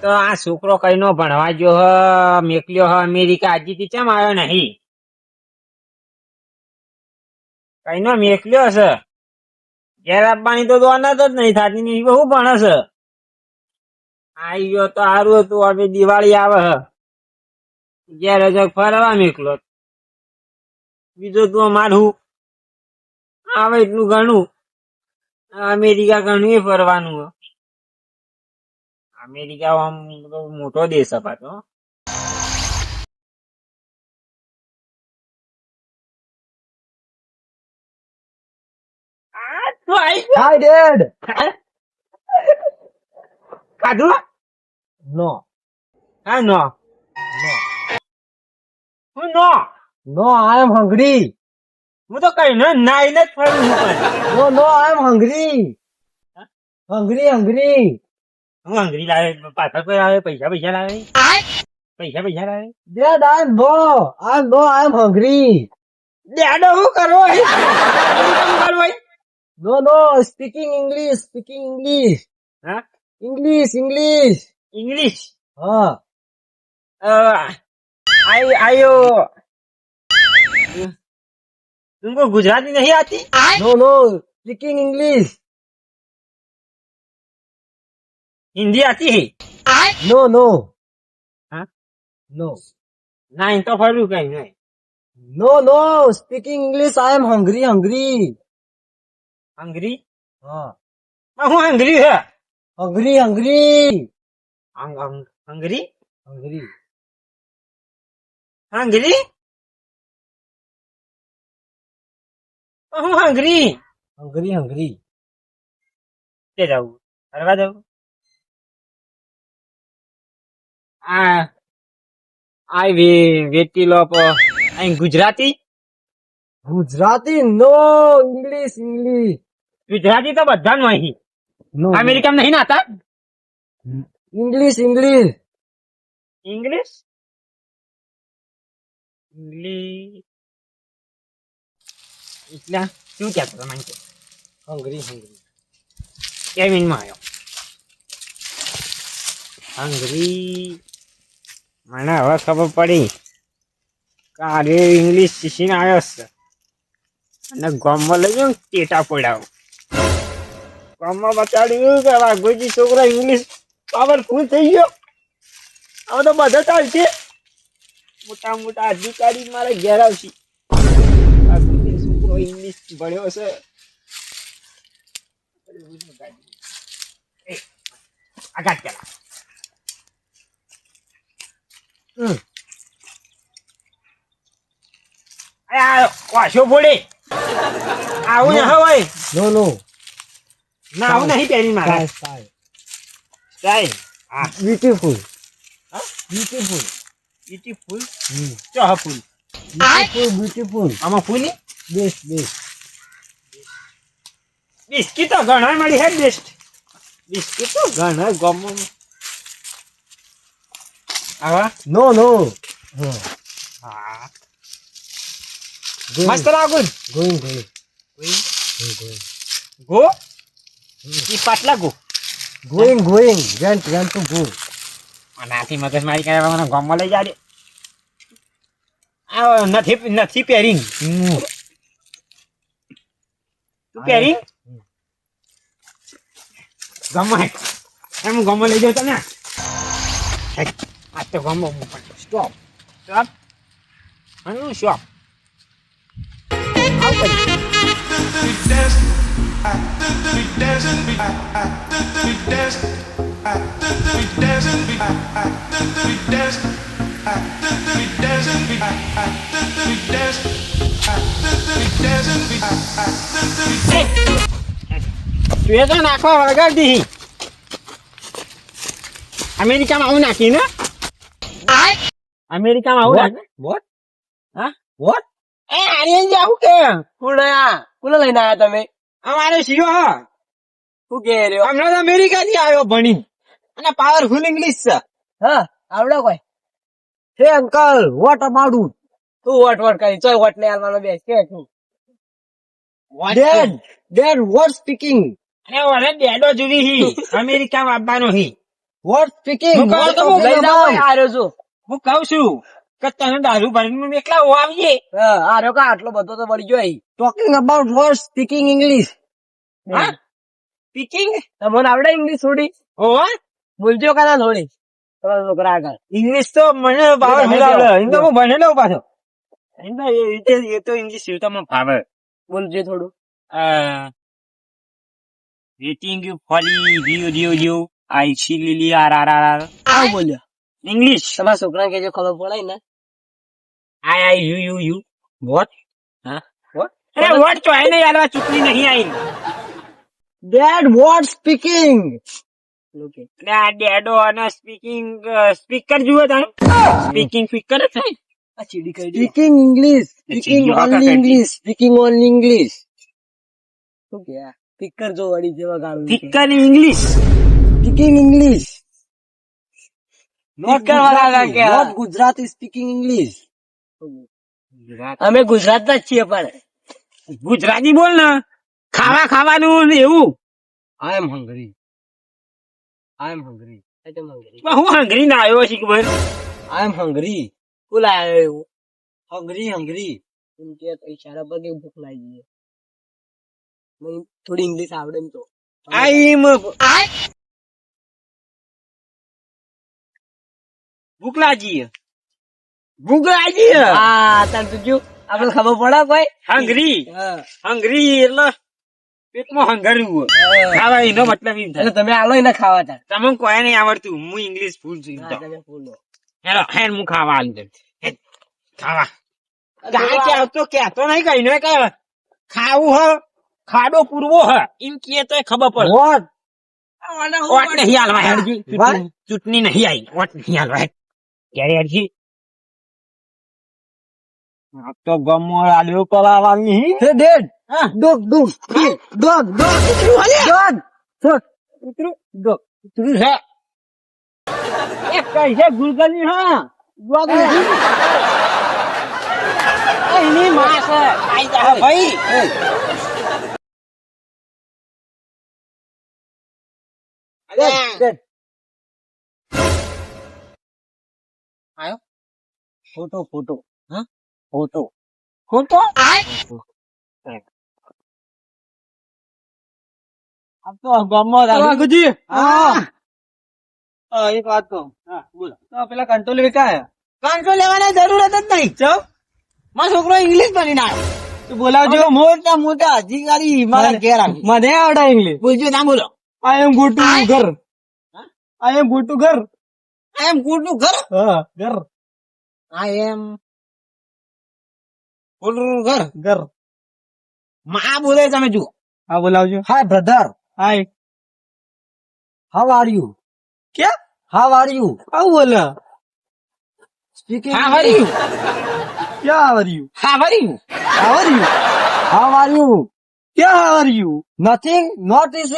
તો આ છોકરો કઈ નો ભણવા ગયો મેકલ્યો હ, અમેરિકા હજી થી ચમ આવ્યો નહીં? કઈ નો મેકલ્યો છે ઘેર આપવાની તો દોનત જ નહીં થતી ને બહુ ભણે છે આઈ ગયો તો સારું હતું, હવે દિવાળી આવે હ. ઘેર ફરવા મેકલો. બીજો તું મારું આવે એટલું ઘણું. અમેરિકા ઘણું ફરવાનું અમેરિકા આમ મોટો દેશ છે પાછો આ તો આઈ ગયો. Hi, Dad. ખાધું No, હા નો નો નો. I am હું તો કઈ ને નાઈને જ ફરું નો No, no. હંગરી હંગરી hungry. Hungry, hungry. હું અંગ્રેજી લાવે પાછળ કોઈ આવે પૈસા પૈસા લાવે પૈસા પૈસા લાવે Dad, I am no. I am no. I am hungry. ડેડો શું કરવો હોય? શું કરવો હોય? No, no. Speaking English. Speaking English. હા English, English. ઇંગ્લિશ हाँ. आई आयो तुमको गुजराती नहीं आती No, no. Speaking English. Hindi આતી હે. નો નો હા નો ના ઇન તો ફરું કઈ નહીં. No no speaking English I am hungry hungry hungry હા. હું હંગ્રી હે? Hungry hungry hungry hungry hungry હું હંગ્રી હંગ્રી હંગ્રી તે જાવું ફરવા જાવું આ આ વેટી પ- અહીં Gujarati? Gujarati? No English English. Gujarati તો અહીં. નો અમેરિકામાં નહીં નાતા? હતા ઇંગ્લિશ. ઇંગ્લિશ? ઇંગ્લિશ. એટલા શું કહેતો તમે કે હંગરી Hungry, hungry. કેવિનમાં આવ્યો? હંગરી. મને હવે ખબર પડી કે આજે ઇંગ્લિશ શીખીને આવ્યો છે. અને ગામમાં લઈ ગયો ટેટા પડાવ. ગામમાં બતાડ્યું કે વાઘોજી છોકરો ઇંગ્લિશ પાવરફુલ થઈ ગયો. હવે તો બધા ચાલશે. મોટા મોટા અધિકારી મારે ઘેર આવશે. છોકરો ઇંગ્લિશ ભણ્યો છે. આઘાત આગળ ચાલા Hmm. અરે આ વાસો ફોડે આવું ના હોય No, no. ના આવું નહીં પહેરી મારે style. સ્ટાઈલ હા Beautiful. Huh? Beautiful. ઈટી ફૂલ Hmm. ફૂલ Beautiful, beautiful. આમાં ફૂલી Best, best. બિસ્કીટ ઘણા મળી હે બેસ્ટ બિસ્કીટો ઘણા ગમો આવા No, no. Huh. હા Going, મસ્ત લાગુ ને? going, going. કોઈ Going, going. ગો ઈ પાટલા go Going, going. Went, went to go. નાથી મગજ મારી કરે મને ગમમાં લઈ જાડે આ નથી નથી પહેરી Hmm. તું પહેરી ગમે એમ ગમે લઈ જાવ તમે આ તો ગમો સ્ટોપ સ્ટોપ હનું શોપ આવ કરી તું એ તો નાખવા વળગાડ દી અમેરિકામાં આવું નાખી ને અમેરિકામાં આવું? નાખે હા? વોટ એ આર્યન આવું કે? કોણ આયા લઈને આવ્યા તમે? અમારે શિયો હા. શું કે રહ્યો? હમણાં અમેરિકા થી આવ્યો ભણી. અને પાવરફુલ ઇંગ્લિશ છે. હા આવડે કોઈ? હે અંકલ વોટ અબાઉટ તું વોટ વોટ કરી? ચોય વોટ લઈ આવવાનો બેસ કે તું ડેડ ડેડ વોટ સ્પીકિંગ અરે ઓરે ડેડો જુવી હી. અમેરિકા આવવાનો હી. વોટ સ્પીકિંગ હું કહું તો હું લઈ જાઓ આ છું હું કઉ છું કે તને દારૂ ભરીને એકલા આવીએ. હા, આ રહ્યો કા આટલો બધો તો વળી ગયો talking about what speaking English હા? સ્પીકિંગ તમને આવડે ઇંગ્લિશ થોડી? હો બોલજો કાના થોડી. તમારા છોકરા આગળ. ઇંગ્લિશ તો મને તમે ભણાવે. એમ તો હું ભણેલો પાછો. એમ તો એ રીતે એ તો ઇંગ્લિશ એવું તો ફાવે બોલજો થોડું. Waiting for Rio Rio Rio I see લીલી આર આર આર આવ બોલ્યો. ઇંગ્લિશ તમારા છોકરા કે ખબર પડે ને. I I you you you. What હા. વોટ અરે વોટ તો આઈ નહીં આલવા ચૂકલી નહીં આઈ ડેડ વોટ સ્પીકિંગ એટલે આ ડેડો અને સ્પીકિંગ સ્પીકર જુઓ તમે સ્પીકિંગ સ્પીકર જ થાય. આ ચીડી કરી speaking English speaking only English speaking only English શું કે સ્પીકર જો વળી જેવા ગાળું speaker English speaking English not Gujarati speaking English અમે ગુજરાતના જ છીએ પણ. ગુજરાતી બોલ ને. ખાવા ખાવાનું ને એવું આઈ એમ હંગરી આઈ એમ હંગરી આઈ હું હંગરી ના આવ્યો છે ભાઈ? આઈ એમ હંગરી કોલ આવ્યો એવું? હંગરી હંગરી એમ કે તો ઈશારા પર કે ભૂખ લાગી ગઈ થોડી ઇંગ્લિશ આવડે એમ તો. આઈ એમ ભૂખ લાગી ભૂખ લાગી હા તાર તું જો આપણે ખબર પડે કોઈ? હંગરી. હંગરી એટલે પેટમાં ખાવા એનો મતલબ એમ થાય. તમે આલો એને ખાવા તાર. તમને કોઈ નહીં આવડતું. હું ઇંગ્લિશ ફૂલ છું તો. હેલો હેન હું ખાવા આલું કહેતો નહીં કઈ ને કઈ ખાવું હ? ખાડો પૂરવો હ? એમ કે તો ખબર પડે. નહીં હાલવા ચૂંટણી નહીં આવી. ઓટ નહીં હાલવા હેડ. ક્યારે હેડજી? આ તો ગમો આલ્યો કરાવવાની હે ડેડ? હા. Dog dog dog dog dog dog ઉતરું. ડોક ઉતરું છે. એ કઈ છે ગુલગલી હા. ડોક એની માં છે. આઈ જા ભાઈ. ડેડ. આયો? Photo photo. હા? ફોટો. ફોટો? આ તો ગમો વાઘુજી હા. એક વાત કહું. હા બોલો. તો પેલા કંટ્રોલ વિકાય કંટ્રોલ લેવાની જરૂરત જ નહીં. ચો. મારો છોકરો ઇંગ્લિશ ભણી ના બોલાવજો. મોટા મોટા અધિકારી મારા ઘેર મને આવડે ઇંગ્લિશ બોલજો ના બોલો. આઈ એમ ગો ટુ ઘર. આઈ એમ ગો ટુ ઘર. આઈ એમ ગુડનું ઘર? હા ઘર. આઈ એમ. ગુડનું ઘર? ઘર. માં બોલે તમે જુઓ. હા બોલાવજો. Hi brother hi how are you કે હાવ આર યુ હાઉ બોલે. સ્પીકિંગ હા વરી how are you how are you how are you how are you ક્યાં are you nothing not is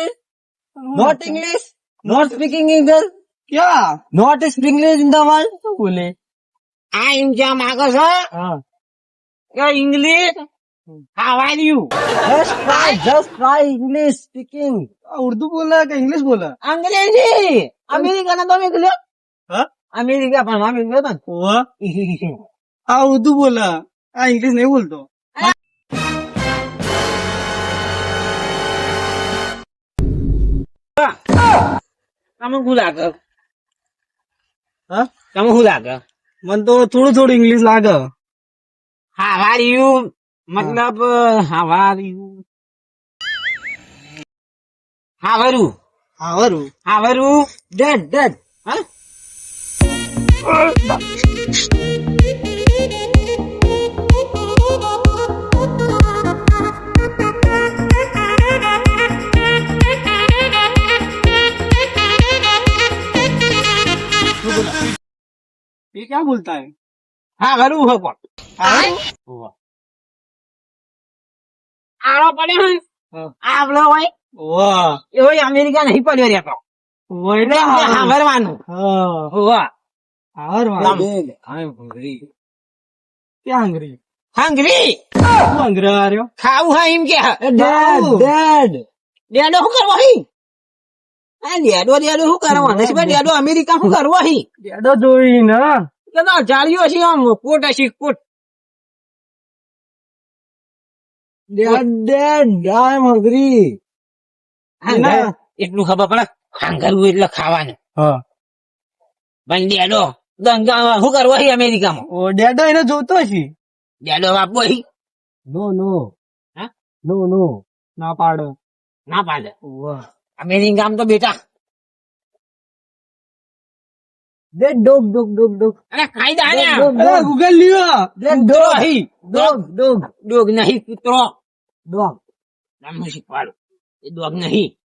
not English not speaking English ક્યાં not spring જિંદાબાદ શું બોલે આ એમ જ્યાં માંગો છો? English how are you just try just try English speaking Urdu બોલે કે ઇંગ્લિશ બોલે? અંગ્રેજી. અમેરિકાના તમે બોલો અમેરિકા પણ મામી બોલો આ ઉર્દુ બોલે. આ ઇંગ્લિશ નહીં બોલતો. Ah! Kamu gula kok. कम हो लाग. मन तो थोडं थोडं इंग्लिश लाग. हाव आर यू मतलब हा. आर यू हावरू हावरू हावरू डट डट हा क्या बोलता है હા વરું હો પણ हाँ આળો પડ્યો હોય हाँ આવડો હોય वाह એવો અમેરિકા નહીં પડ્યો રહેતો वो એટલે હા વરવાનું हाँ હોવા और वाह Dad, I'm hungry क्या hungry હંગરી तू hungry आ रहे हो ખાવું હા એમ કે Dad, Dad. ડેડો શું કરવો હી આ ડેડો ડેડો શું કરવાનું છે ભાઈ ડેડો અમેરિકા શું કરવા હી ડેડો જોઈ ને કે તો જાળીઓ છે આમ કોટ હશે coat. Dad dad I am hungry એટલું ખબર પડે હાંગરવું એટલે ખાવાનું. હા. પણ ડેડો દંગા શું કરવો હી અમેરિકામાં? ઓ ડેડો એને જોતો છે. ડેડો બાપો હી નો નો. હા? નો નો. ના પાડો. ના પાડે. અમેરિકામાં તો બેટા dad dog dog dog dog. અરે ને ગૂગલ લ્યો. કૂતરો ડોગ ડોગ ડોગ ડોગ. નહીં કૂતરો. ડોગ. નામ શીખવાડું? એ ડોગ નહીં.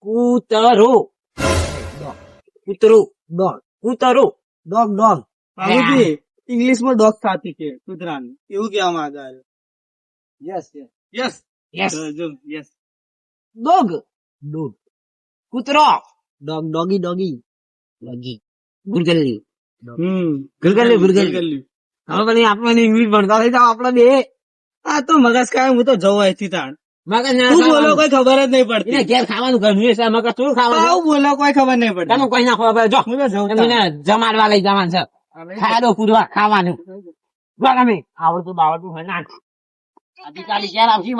કૂતરો. કૂતરો. ડોગ. કૂતરો. Dog dog. બાબુજી, ઇંગ્લિશમાં ડોગ સાથી છે કૂતરાને? એવું કેવા માંગે yes yes yes yes dog. Dog. કૂતરો. Dog doggy doggy. ગુરગલ્લી હમ. ગુરગલ્લી ગુરગલ્લી હવે પછી આપણને ઇંગ્લિશ ભણતા થઈ જાવ આપણે બે. આ તો મગજ કાય હું તો જવું અહીંથી તાણ. મગજ ના બોલો કોઈ ખબર જ નહીં પડતી. ઘેર ખાવાનું ઘરનું છે મગજ તું ખાવાનું? આવું બોલો કોઈ ખબર નહીં પડતી. તમે કોઈ ના ખબર જો હું તો જમાડવા લઈ જવાનું છે. ખાડો પૂરવા ખાવાનું. બરાબર. આવડતું બાવડતું હોય નાખ. અધિકારી ક્યારે આવશે